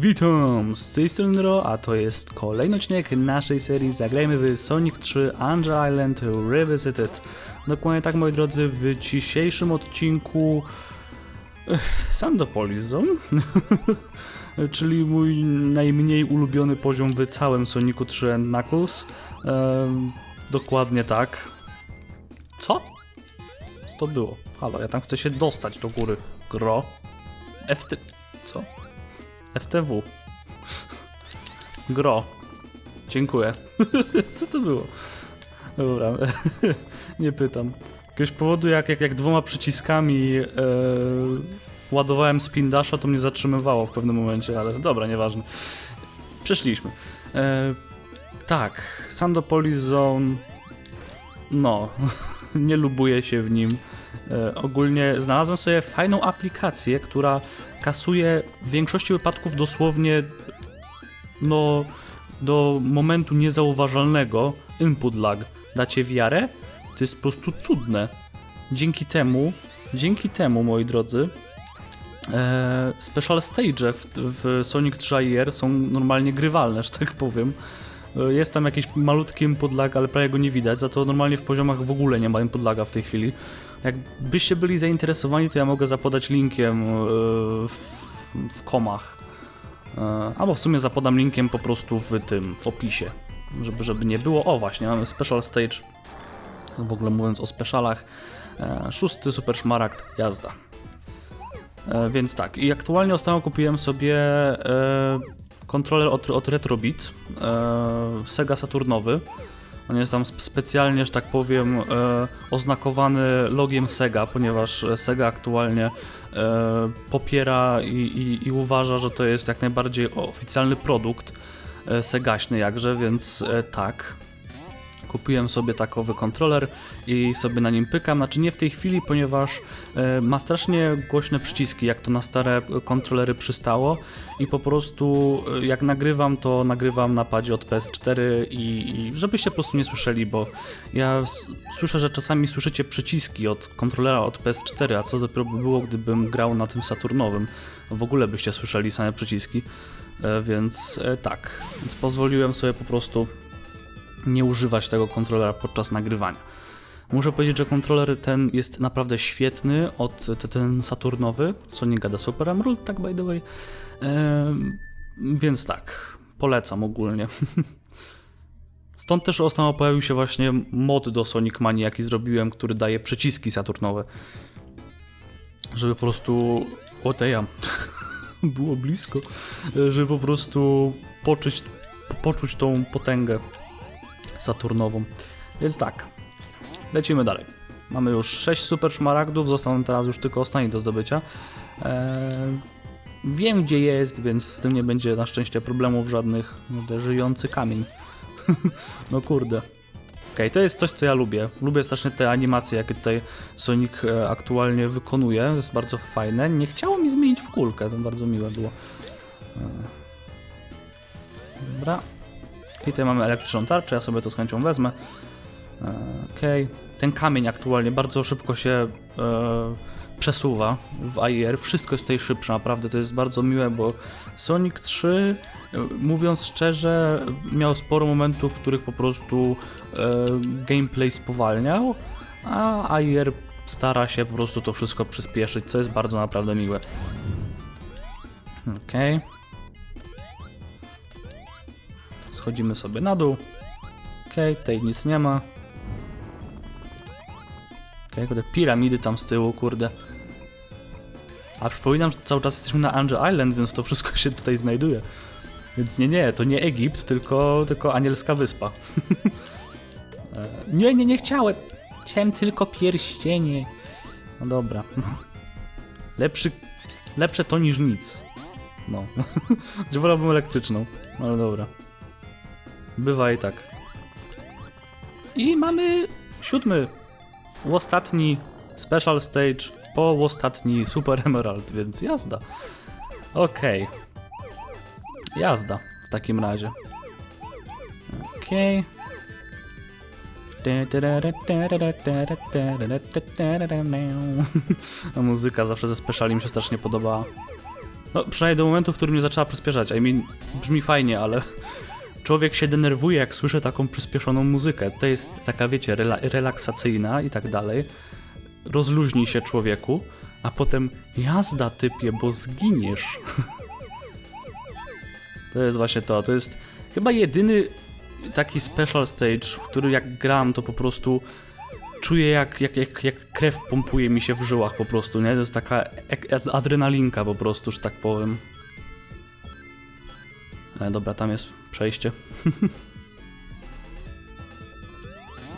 Witam, z tej strony Ro, a to jest kolejny odcinek naszej serii Zagrajmy w Sonic 3 Angel Island Revisited. Dokładnie tak, moi drodzy, w dzisiejszym odcinku Ech, Sandopolis Zone, czyli mój najmniej ulubiony poziom w całym Sonicu 3 and Knuckles. Em, dokładnie tak. Co? Co to było? Halo, ja tam chcę się dostać do góry. Gro. FT... Co? FTW. Gro. Dziękuję. Co to było? Dobra, nie pytam. Jakiegoś powodu, jak, jak, jak dwoma przyciskami e, ładowałem spin dasha, to mnie zatrzymywało w pewnym momencie, ale dobra, nieważne. Przeszliśmy. E, tak, Sandopolis Zone. No, nie lubuję się w nim. E, ogólnie znalazłem sobie fajną aplikację, która kasuje w większości wypadków dosłownie no, do momentu niezauważalnego input lag. Dacie wiarę? To jest po prostu cudne. Dzięki temu, dzięki temu, moi drodzy, e, special stage w, w Sonic 3 IR są normalnie grywalne, że tak powiem. E, Jest tam jakiś malutki input lag, ale prawie go nie widać, za to normalnie w poziomach w ogóle nie ma input laga w tej chwili. Jakbyście byli zainteresowani, to ja mogę zapodać linkiem e, w, w komach. E, Albo w sumie zapodam linkiem po prostu w tym, w opisie. Żeby, żeby nie było. O właśnie, mamy special stage. W ogóle mówiąc o specialach. E, Szósty super szmaragd, jazda. Więc tak, i aktualnie ostatnio kupiłem sobie kontroler od, od Retrobit, Sega Saturnowy. On jest tam sp- specjalnie, że tak powiem, e, oznakowany logiem Sega, ponieważ e, Sega aktualnie e, popiera i, i, i uważa, że to jest jak najbardziej oficjalny produkt e, segaśny jakże, więc e, tak. Kupiłem sobie takowy kontroler i sobie na nim pykam. Znaczy nie w tej chwili, ponieważ e, ma strasznie głośne przyciski, jak to na stare kontrolery przystało. I po prostu e, jak nagrywam, to nagrywam na padzie od PS4 i, i żebyście po prostu nie słyszeli, bo ja słyszę, że czasami słyszycie przyciski od kontrolera od PS4, a co dopiero by było, gdybym grał na tym Saturnowym. W ogóle byście słyszeli same przyciski. E, Więc tak, więc pozwoliłem sobie po prostu nie używać tego kontrolera podczas nagrywania. Muszę powiedzieć, że kontroler ten jest naprawdę świetny, od te- ten Saturnowy, Sony Gada Super Emerald, tak by the way. Więc tak, polecam ogólnie. Stąd też ostatnio pojawił się właśnie mod do Sonic Mania, jaki zrobiłem, który daje przyciski Saturnowe. Żeby po prostu... O ja. Było blisko. Żeby po prostu poczuć, poczuć tą potęgę Saturnową. Więc tak, lecimy dalej. Mamy już 6 super szmaragdów, został teraz już tylko ostatni do zdobycia. Eee, wiem gdzie jest, więc z tym nie będzie na szczęście problemów żadnych. No, żyjący kamień. no kurde. Okej, to jest coś co ja lubię. Lubię strasznie te animacje, jakie tutaj Sonic e, aktualnie wykonuje. To jest bardzo fajne. Nie chciało mi zmienić w kulkę, to bardzo miłe było. Eee. Dobra, i tutaj mamy elektryczną tarczę, ja sobie to z chęcią wezmę. E, Okej. Ten kamień aktualnie bardzo szybko się e, przesuwa w AIR. Wszystko jest tutaj szybsze, naprawdę to jest bardzo miłe, bo Sonic 3, e, mówiąc szczerze, miał sporo momentów, w których po prostu e, gameplay spowalniał, a AIR stara się po prostu to wszystko przyspieszyć, co jest bardzo naprawdę miłe. Okej. Schodzimy sobie na dół. Okej, tutaj nic nie ma. Okej, kurde, piramidy tam z tyłu, kurde. A przypominam, że cały czas jesteśmy na Angel Island, więc to wszystko się tutaj znajduje. Więc nie, nie, to nie Egipt, tylko, tylko anielska wyspa. E, nie, nie, nie chciałem. Chciałem tylko pierścienie. No dobra. Lepszy, lepsze to niż nic. No. Wolałbym elektryczną, ale dobra. Bywa i tak. I mamy siódmy, ostatni special stage po ostatni Super Emerald, więc jazda. Okej. Jazda w takim razie. Okej. A muzyka zawsze ze speciali mi się strasznie podobała. No, przynajmniej do momentu, w którym nie zaczęła przyspieszać. I mean, brzmi fajnie, ale człowiek się denerwuje, jak słyszy taką przyspieszoną muzykę. To jest taka, wiecie, rela relaksacyjna i tak dalej. Rozluźnij się człowieku, a potem jazda typie, bo zginiesz. to jest właśnie to. To jest chyba jedyny taki special stage, który jak gram, to po prostu czuję jak, jak, jak, jak krew pompuje mi się w żyłach po prostu, nie? To jest taka ad- adrenalinka po prostu, że tak powiem. E, dobra, tam jest przejście.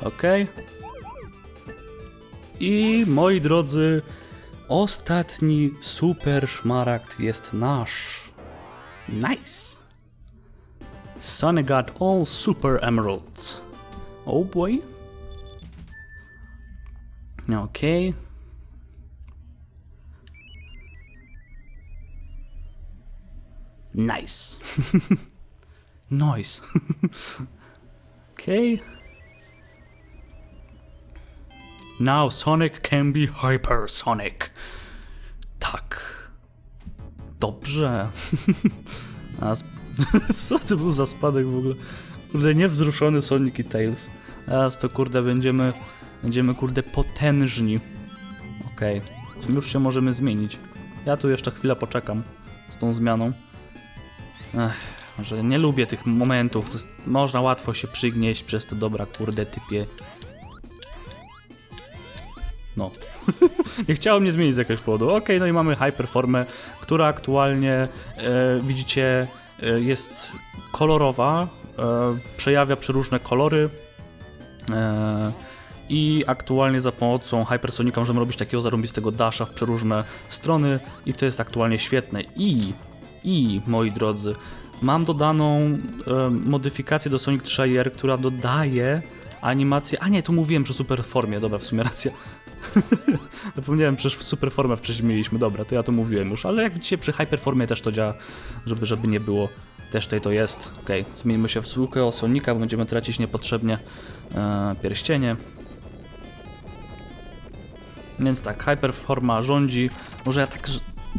Okej. I moi drodzy, ostatni super szmaragd jest nasz. Nice. Sonic got all super emeralds. Oh boy. Okay. Nice. nice. okay. Now Sonic can be hypersonic. Tak. Dobrze. A co to był za spadek w ogóle? Kurde, niewzruszony Sonic i Tails. Teraz to kurde będziemy, będziemy kurde potężni. Okej, już się możemy zmienić. Ja tu jeszcze chwilę poczekam z tą zmianą. Ech, nie lubię tych momentów, to jest, można łatwo się przygnieść przez to dobra kurde typie. No. nie chciało mnie zmienić z jakiegoś powodu. Okej, no i mamy Hyperformę, która aktualnie e, widzicie e, jest kolorowa, e, przejawia przeróżne kolory. E, I aktualnie za pomocą Hypersonika możemy robić takiego zarąbistego dasha w przeróżne strony i to jest aktualnie świetne. I, i moi drodzy, mam dodaną e, modyfikację do Sonic 3R, która dodaje animację. A nie, tu mówiłem przy super formie, dobra, w sumie racja. Zapomniałem, przecież w super formę wcześniej mieliśmy, dobra, to ja to mówiłem już, ale jak widzicie przy hyperformie też to działa, żeby, żeby nie było. Też tutaj to jest. Okej, zmienimy się w zwykłego Sonika, bo będziemy tracić niepotrzebnie e, pierścienie. Więc tak, Hyperforma rządzi. Może ja tak.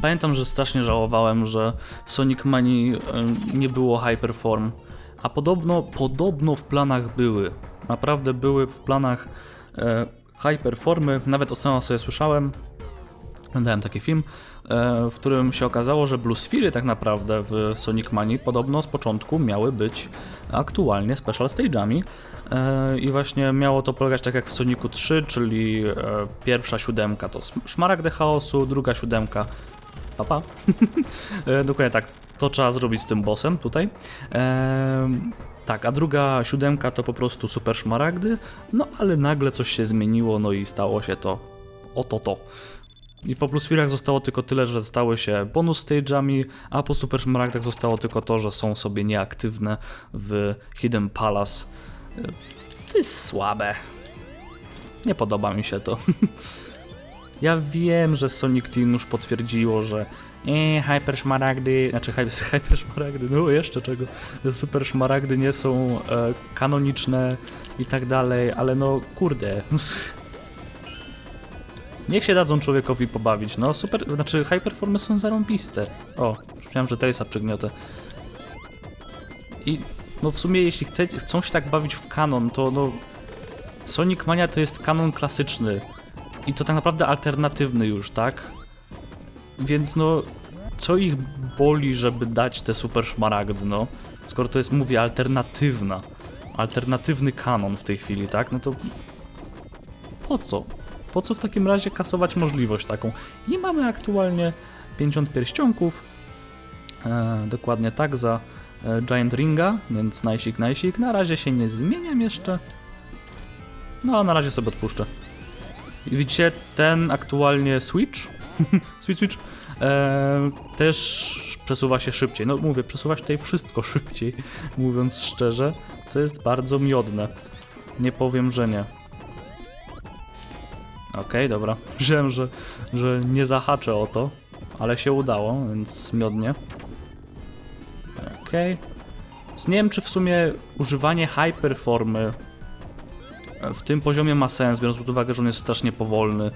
Pamiętam, że strasznie żałowałem, że w Sonic Manii e, nie było Hyperform. A podobno, podobno w planach były. Naprawdę były w planach e, Hyperformy. Nawet ostatnio sobie słyszałem. Oglądałem taki film, e, w którym się okazało, że Blue Sphery tak naprawdę w Sonic Manii podobno z początku miały być aktualnie special stage'ami e, i właśnie miało to polegać tak jak w Sonicu 3, czyli e, pierwsza siódemka to Szmaragdy Chaosu, druga siódemka papa. e, dokładnie tak, to trzeba zrobić z tym bossem tutaj. E, tak, a druga siódemka to po prostu super szmaragdy, no ale nagle coś się zmieniło, no i stało się to oto to. I po plus firach zostało tylko tyle, że stały się bonus stage'ami, a po super szmaragdach zostało tylko to, że są sobie nieaktywne w Hidden Palace. E, To jest słabe. Nie podoba mi się to. Ja wiem, że Sonic Team już potwierdziło, że nie, Hyper Szmaragdy, znaczy Hyper, Szmaragdy, no jeszcze czego, Super Szmaragdy nie są e, kanoniczne i tak dalej, ale no kurde. Niech się dadzą człowiekowi pobawić, no super, znaczy Hyperformy są zarąbiste. O, myślałem, że Tailsa przygniotę. I no w sumie jeśli chce, chcą się tak bawić w kanon, to no Sonic Mania to jest kanon klasyczny. I to tak naprawdę alternatywny już, tak? Więc no, co ich boli, żeby dać te super szmaragdy, no? Skoro to jest, mówię, alternatywna. Alternatywny kanon w tej chwili, tak? No to po co? Po co w takim razie kasować możliwość taką? I mamy aktualnie 50 pierścionków. E, dokładnie tak za e, Giant Ringa, więc najsik, najsik. Na razie się nie zmieniam jeszcze. No, na razie sobie odpuszczę. Widzicie, ten aktualnie Switch, Switch, Switch, e, też przesuwa się szybciej. No mówię, przesuwa się tutaj wszystko szybciej, mówiąc szczerze, co jest bardzo miodne. Nie powiem, że nie. Okej, dobra. Myślałem, że, że nie zahaczę o to, ale się udało, więc miodnie. Okej. Nie wiem, czy w sumie używanie hyperformy w tym poziomie ma sens, biorąc pod uwagę, że on jest strasznie powolny.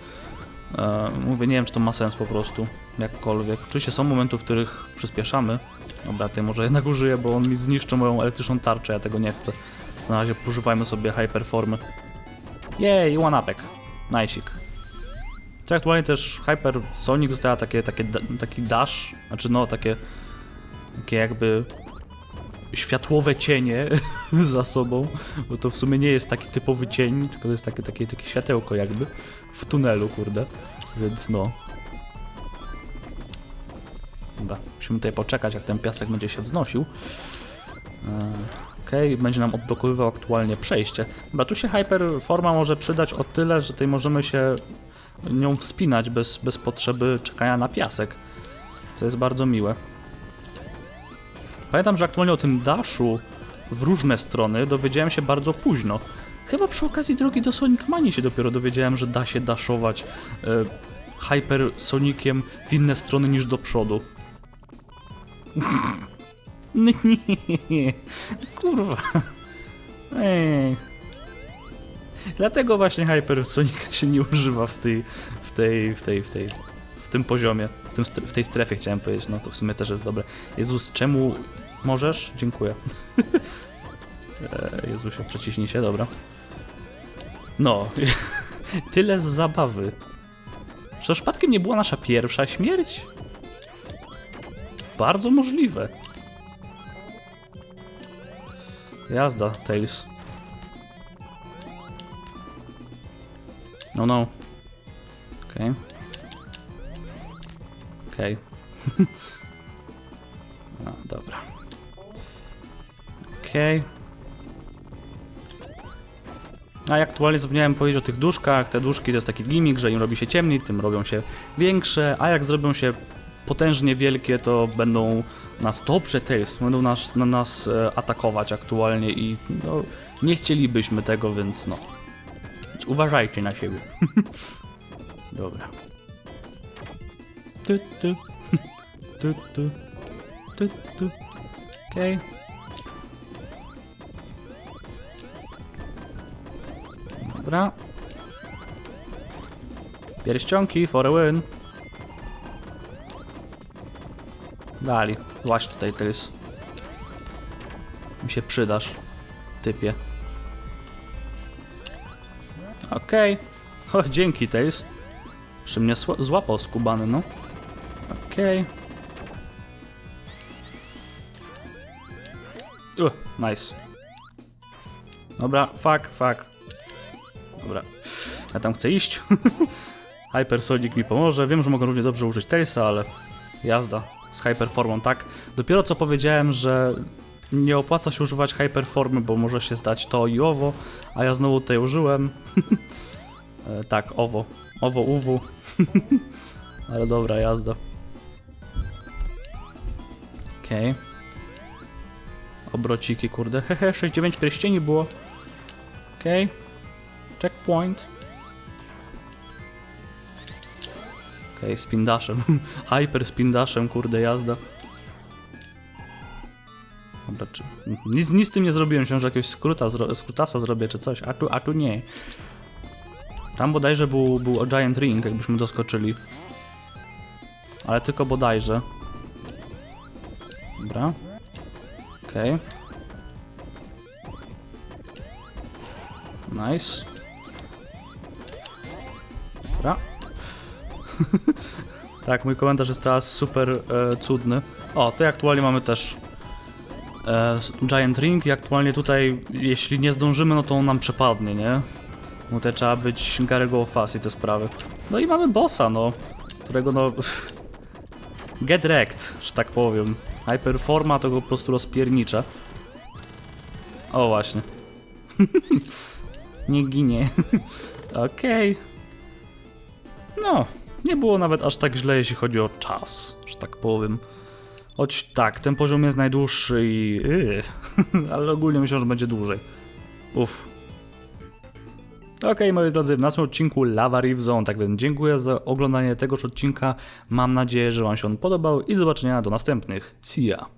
E, mówię, nie wiem, czy to ma sens po prostu, jakkolwiek. Oczywiście są momenty, w których przyspieszamy. Dobra, ty może jednak użyję, bo on mi zniszczy moją elektryczną tarczę, ja tego nie chcę. Na razie używajmy sobie hyperformy. Jej, one-upek. Najsik. To aktualnie też Hyper Sonic dostała takie, takie, taki dash, znaczy no takie, takie jakby światłowe cienie za sobą, bo to w sumie nie jest taki typowy cień, tylko to jest takie, takie, takie światełko jakby w tunelu, kurde, więc no. Dobra, musimy tutaj poczekać, jak ten piasek będzie się wznosił. Eee, Okej, będzie nam odblokowywał aktualnie przejście. Dobra, tu się Hyperforma może przydać o tyle, że tutaj możemy się nią wspinać bez, bez potrzeby czekania na piasek. Co jest bardzo miłe. Pamiętam, że aktualnie o tym daszu w różne strony dowiedziałem się bardzo późno. Chyba przy okazji drogi do Sonic Manii się dopiero dowiedziałem, że da się daszować e, Hyper Soniciem w inne strony niż do przodu. No nie, kurwa. Ej. Dlatego właśnie Hypersonika się nie używa w tej, w tej, w tej, w tej, w tym poziomie, w, tym, w tej strefie chciałem powiedzieć, no to w sumie też jest dobre. Jezus, czemu możesz? Dziękuję. E, Jezusie, przeciśnij się, dobra. No, tyle z zabawy. Czy to przypadkiem nie była nasza pierwsza śmierć? Bardzo możliwe. Jazda, Tails. No, no. Okej. Okej. No, dobra. Okej. A i aktualnie zapomniałem powiedzieć o tych duszkach. Te duszki to jest taki gimmick, że im robi się ciemniej, tym robią się większe, a jak zrobią się potężnie wielkie, to będą nas dobrze Tails, będą nas, na nas e, atakować aktualnie i no, nie chcielibyśmy tego, więc no. Uważajcie na siebie. Dobra. Tu, tu. Tu, tu. Tu, tu. Okej. Dobra. Pierścionki for a win. Dali. Właśnie tutaj Tails. Mi się przydasz, typie. Okej. O, dzięki Tails. Jeszcze mnie złapał skubany, no. Okej. Uh, nice. Dobra, fuck, fuck. Dobra. Ja tam chcę iść. Hypersonic mi pomoże. Wiem, że mogę równie dobrze użyć Tailsa, ale jazda z Hyperformą, tak? Dopiero co powiedziałem, że nie opłaca się używać Hyperformy, bo może się zdać to i owo, a ja znowu tutaj użyłem. e, tak, owo. Owo, uwu. ale dobra, jazda. Okej. Obrociki, kurde. Hehe, 6-9 pierścieni było. Okej. Checkpoint. Okej, z pindaszem. Hyper z pindaszem, kurde, jazda. Dobra, czy... Nic, nic z tym nie zrobiłem, się, że jakiegoś skróta, zro... skrótasa zrobię, czy coś, a tu, a tu nie. Tam bodajże był, był Giant Ring, jakbyśmy doskoczyli. Ale tylko bodajże. Dobra. Okej. Nice. Dobra. tak, mój komentarz jest teraz super e, cudny. O, tutaj aktualnie mamy też e, Giant Ring i aktualnie tutaj, jeśli nie zdążymy, no to on nam przepadnie, nie? Bo tutaj trzeba być Garygo Fast i te sprawy. No i mamy bossa, no, którego no... Get wrecked, że tak powiem. Hyperforma to go po prostu rozpiernicza. O, właśnie. nie ginie. Okej. No, nie było nawet aż tak źle, jeśli chodzi o czas, że tak powiem. Choć tak, ten poziom jest najdłuższy i... Yy, ale ogólnie myślę, że będzie dłużej. Uff. Okej, moi drodzy, w naszym odcinku Lava Reef Zone, tak więc dziękuję za oglądanie tegoż odcinka. Mam nadzieję, że Wam się on podobał i do zobaczenia do następnych. See ya!